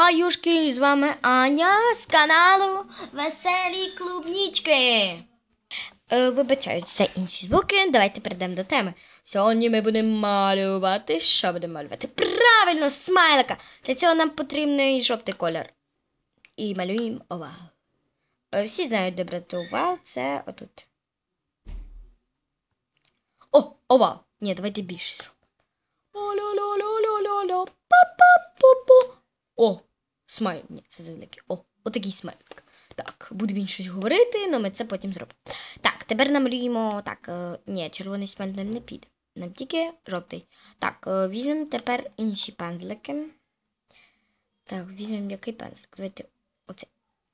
Хаюшки, з вами Аня з каналу Веселі Клубнічки. Е, вибачаю, це інші звуки. Давайте перейдемо до теми. Сьогодні ми будемо малювати. Що будемо малювати? Правильно, смайлика. Для цього нам потрібний жовтий колір. І малюємо овал. Е, всі знають, де брати овал. Це отут. О, овал. Ні, давайте більше. О, смайл. Ні, це завеликий. О, отакий смайлик. Так, буде він щось говорити, але ми це потім зробимо. Так, тепер намалюємо. Так, е, ні, червоний смайлик не піде. Нам тільки жовтий. Так, е, візьмемо тепер інші пензлики. Так, візьмемо який пензлик. Давайте оце.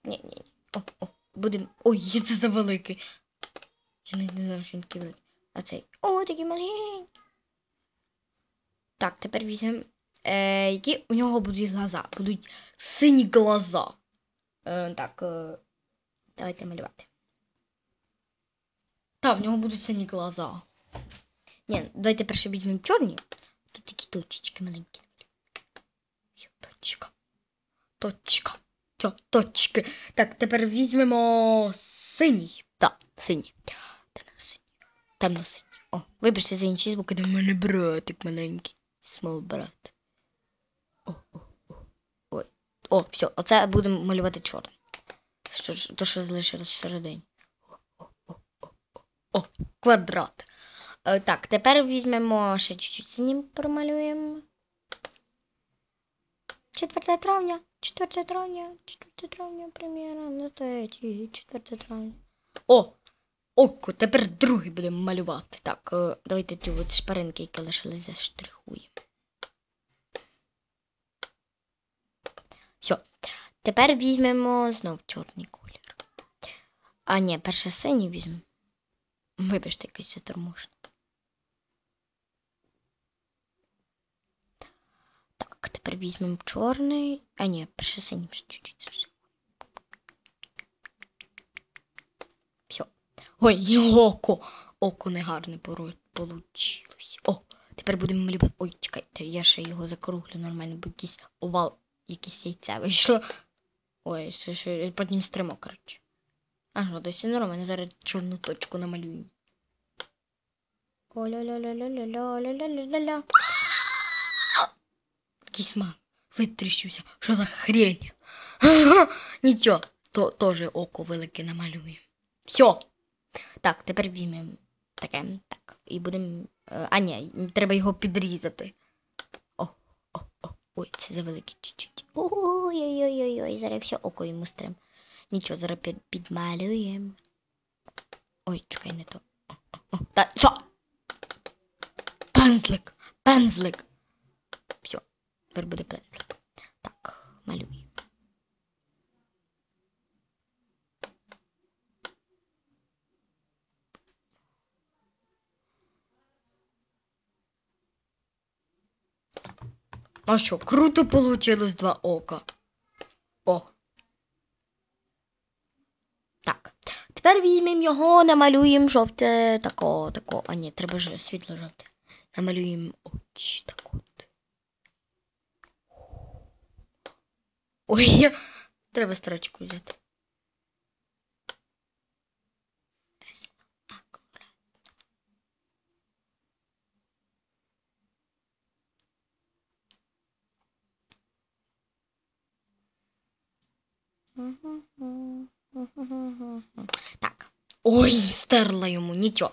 Ні, ні, ні. О, о, будемо. Ой, це завеликий. Я не знав, що він такий великий. А цей. О, такий маленький. Так, тепер візьмемо. Е, які у нього будуть глаза? Будуть сині глаза. Е, так, е, давайте малювати. Так, в нього будуть сині глаза. Ні, давайте перше візьмемо чорні. Тут такі точечки маленькі. Точка. Точка. Чо, точки. Так, тепер візьмемо синій. Так, синій. Темно-синій. Темно-синій. О, вибачте за інші звуки, до мене братик маленький. Смол брат. О, о, о. Ой. О, все, оце будемо малювати чорним. Що, ж- то, що залишилось всередині. О, квадрат. Е, так, тепер візьмемо ще чуть-чуть синім промалюємо. 4 травня, 4 травня, 4 травня, прем'єра на третій, 4 травня. О! Око, тепер другий будемо малювати. Так, е, давайте ті от шпаринки, які лишились, заштрихуємо. Все. Тепер візьмемо знов чорний колір. А ні, перше синій візьмемо. Вибачте, якийсь вітер можна. Так, тепер візьмемо чорний. А ні, перше синім ще чуть-чуть. Все. Ой, око. Око негарне получилось. О, тепер будемо малювати. Ой, чекайте, я ще його закруглю нормально, бо якийсь овал, якесь яйце вийшло. Ой, ще, ще потім стримо, коротше. Ага, десь нормально, зараз чорну точку намалюємо. о ля ля ля ля ля ля ля ля ля ля ля Якийсь. Витріщився. Що за хрень? Нічого, то теж око велике намалюємо. Все. Так, тепер візьмемо таке. Так. І будемо. е, А ні, треба його підрізати. Ой, це завеликий чуть-чуть. Ой-ой-ой-ой, зараз все око йому стрим. Нічого, зараз під, підмалюємо. Ой, чекай, не то. Та, що? Пензлик, пензлик. Все, тепер буде пензлик. Так, малюємо. А що, круто получилось два ока. О. Так. Тепер візьмемо його, намалюємо жовте тако, тако. А ні, треба ж світло жовте. Намалюємо очі так от. Ой, треба строчку взяти. Так. Ой, стерла йому, нічого.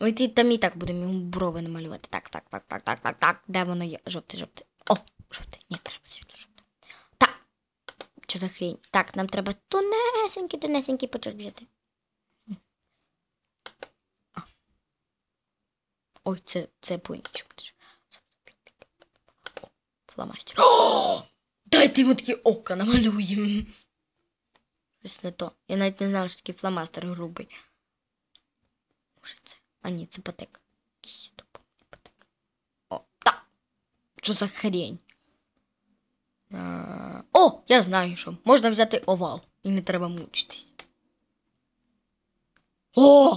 Ой, там і так будемо йому брови намалювати. Так, так, так, так, так, так, так. Де воно є? Жовте, жовте. О, жовте. Ні, треба світло жовте. Так. Що за хрень? Так, нам треба тонесенький, тонесенький почерк взяти. Ой, це, це по-іншому. О, Фломастер. О! Дайте йому такі ока намалюємо. Щось не то. Я навіть не знала, що такий фломастер грубий. Може це? А ні, це патек. Якийсь патек. О, так. Що за хрень? О, я знаю, що. Можна взяти овал. І не треба мучитись. О!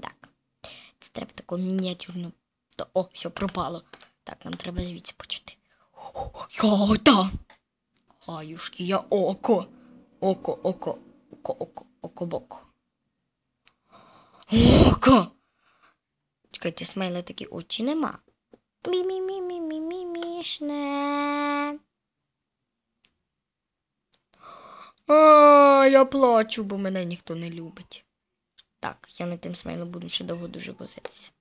Так. Це треба таку мініатюрну. О, все пропало. Так, нам треба звідси почати. Я там. Гаюшки, я око. Око, око, око, око, око, боко. Око. Чекайте, смайла такі очі нема. Мі-мі-мі-мі-мі-мішне. А, я плачу, бо мене ніхто не любить. Так, я над тим смайлом буду ще довго дуже возитися.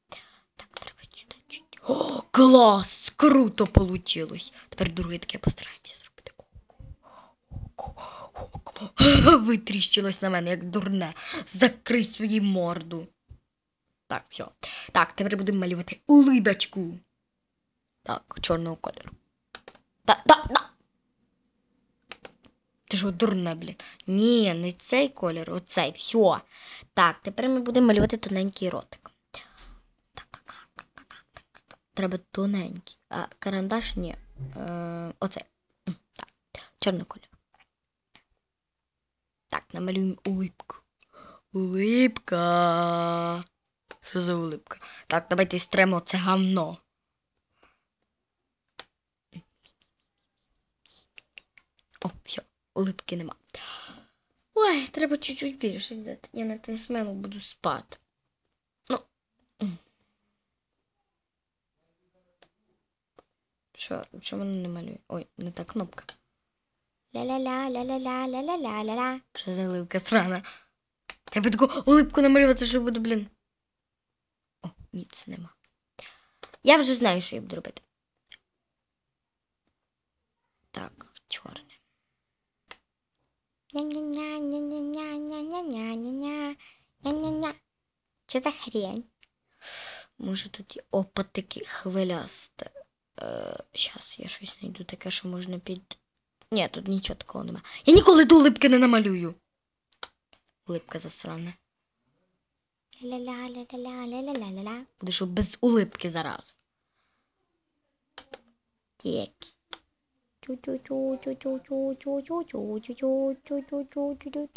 Так, треба сюди чуть. О, клас! Круто получилось. Тепер друге таке постараємося зробити. Око, око, око. Витріщилось на мене, як дурне. Закрий свою морду. Так, все. Так, тепер будемо малювати улибочку. Так, чорного кольору. Да, да, да. Ти що, дурне, блін? Ні, не цей колір, оцей. Все. Так, тепер ми будемо малювати тоненький ротик. Треба тоненький. А карандаш ні. Е, оцей. Так. Чорний колір. Намалюємо улипку. Улипка. Що за улипка? Так, давайте стремо це гавно. О, все, улипки нема. Ой, треба чуть-чуть більше взяти. Я на тим смелу буду спати. Ну. Що, що воно не малює? Ой, не та кнопка. Ля-ля-ля, ля-ля-ля, ля-ля-ля, ля-ля. Що за улипка срана? Треба таку улипку намалювати, що буде, блін. О, ні, це нема. Я вже знаю, що я буду робити. Так, чорне. Ня-ня-ня-ня-ня-ня-ня-ня-ня-ня. Ня-ня-ня. Що за хрень? Може тут і опа-таки хвилясте. Е, щас я щось знайду таке, що можна під. Ні, тут нічого такого нема. Я ніколи до улипки не намалюю. Улипка засрана. Ля-ля-ля-ля-ля-ля-ля-ля-ля. Буде що без улипки зараз. Так.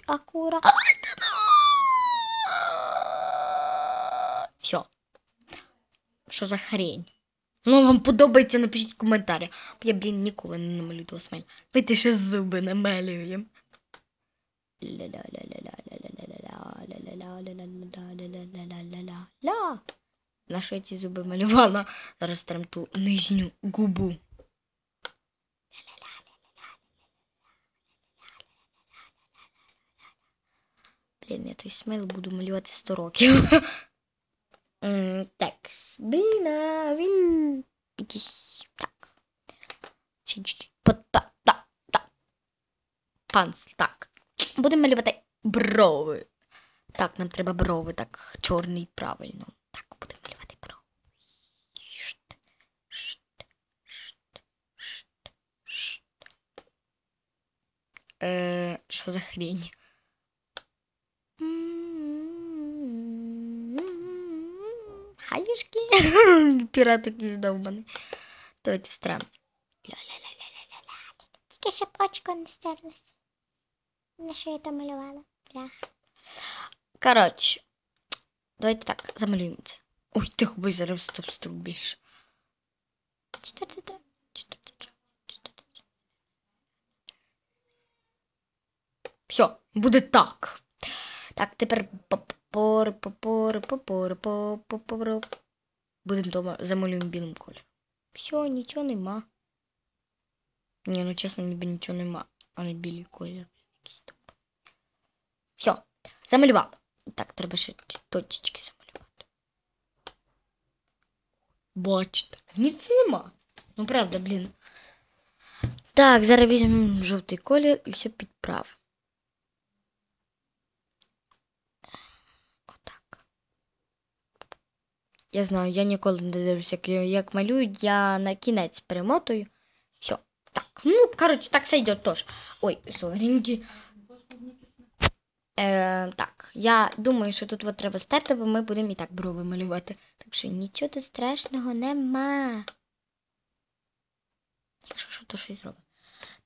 Акура. Все. Що за хрень? Ну, вам подобається, напишіть коментарі. Я, блін, ніколи не намалюю до осмель. Пити ще зуби намалюємо. На що я ці зуби малювала? Зараз трем ту нижню губу. Блін, я той смел буду малювати 100 років. Так, блін, а він якийсь так. Ще чуть-чуть. Па- па- та- та. Панц, так. Будемо малювати брови. Так, нам треба брови, так, чорний правильно. Так, будемо малювати брови. Шт, шт, шт, шт, шт. Е, що за хрень? Хаюшки. Пірат такий довбаний. Давайте страм. Ля-ля-ля-ля-ля-ля. Тільки щоб очко не стерлось. На що я там малювала? Бляха. Коротше, давайте так, замалюємо це. Ой, тихо, бо зараз стоп стоп більше. Четвертий трек. Четвертий трек. Четвертий трек. Все, буде так. Так, тепер Попор, попор, попор, попор. Будемо дома замалюємо білим кольором. Все, нічого нема. Ні, ну чесно, ніби нічого нема, а не білий колір. Якийсь туп. Все, замалювала. Так, треба ще точечки замалювати. Бачите, ніц нема. Ну правда, блін. Так, зараз візьмемо жовтий колір і все підправимо. Я знаю, я ніколи не дивлюся, як, як малюють, я на кінець перемотую. Все. Так, ну, коротше, так все йде теж. Ой, соренькі. Е, так, я думаю, що тут от треба стерти, бо ми будемо і так брови малювати. Так що нічого тут страшного нема. Якщо що, то щось зробимо.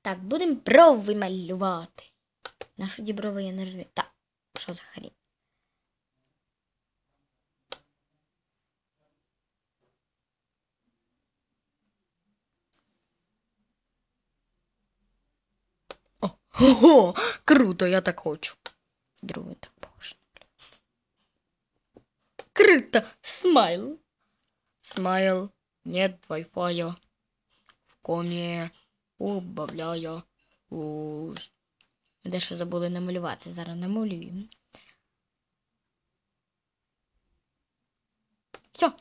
Так, будемо брови малювати. На що ті брови я не розумію. Так, що за хрінь? Ого, круто, я так хочу. Другий так похож. Круто, смайл. Смайл, нет Wi-Fi. В комі. Убавляю. Уй. Дещо забули намалювати. Зараз намалюємо. Все.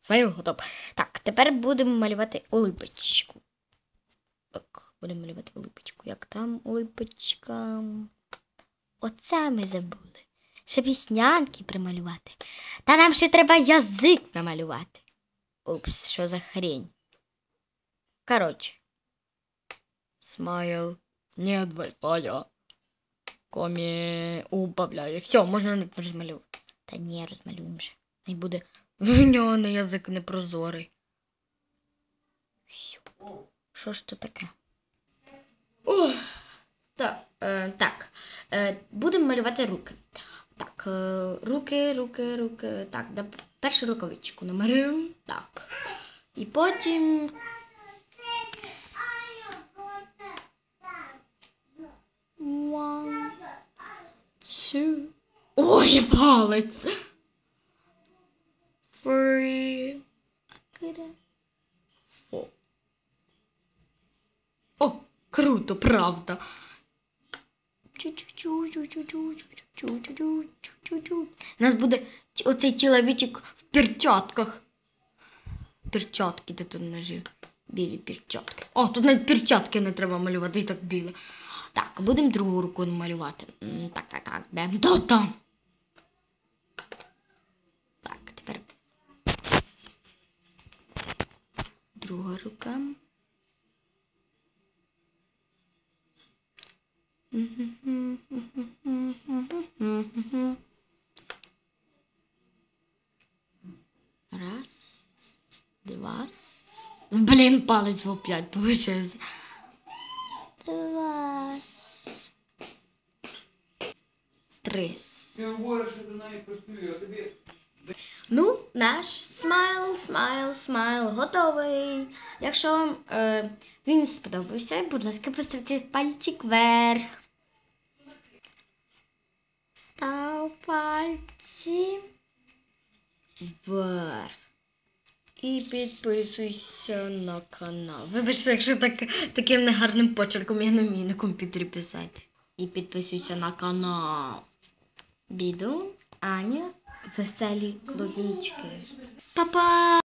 Смайл готов. Так, тепер будемо малювати улипочку. Так, будемо малювати улипочку. Як там улипочка? Оце ми забули. Ще віснянки прималювати. Та нам ще треба язик намалювати. Упс, що за хрень. Коротше. Смайл. Нет Wi-Fi. Комі убавляє. Все, можна не розмалювати. Та ні, розмалюємо вже. Не буде. В нього на язик непрозорий. Всьо. Що ж то таке? О, так, е, так. Е, будемо малювати руки. Так, е, руки, руки, руки. Так, да, першу рукавичку намалюємо. Так. І потім. One, two. Ой, палець. то правда. У нас буде оцей чоловічок в перчатках. Перчатки де тут ножі. Білі перчатки. О, тут навіть перчатки не треба малювати, і так біле. Так, будемо другу руку малювати. Так, так, так, де? Да, да. Так, тепер. Друга рука. Два. Блін, палець в опять получается. Два. Три. Ти говориш, що до неї простою, а тобі Ну, наш смайл, смайл, смайл готовий. Якщо вам е, він сподобався, будь ласка, поставте пальчик вверх. Став пальці вверх. І підписуйся на канал. Вибачте, якщо так, таким негарним почерком я не вмію на комп'ютері писати. І підписуйся на канал. Біду, Аня, веселі клубнички. Па-па!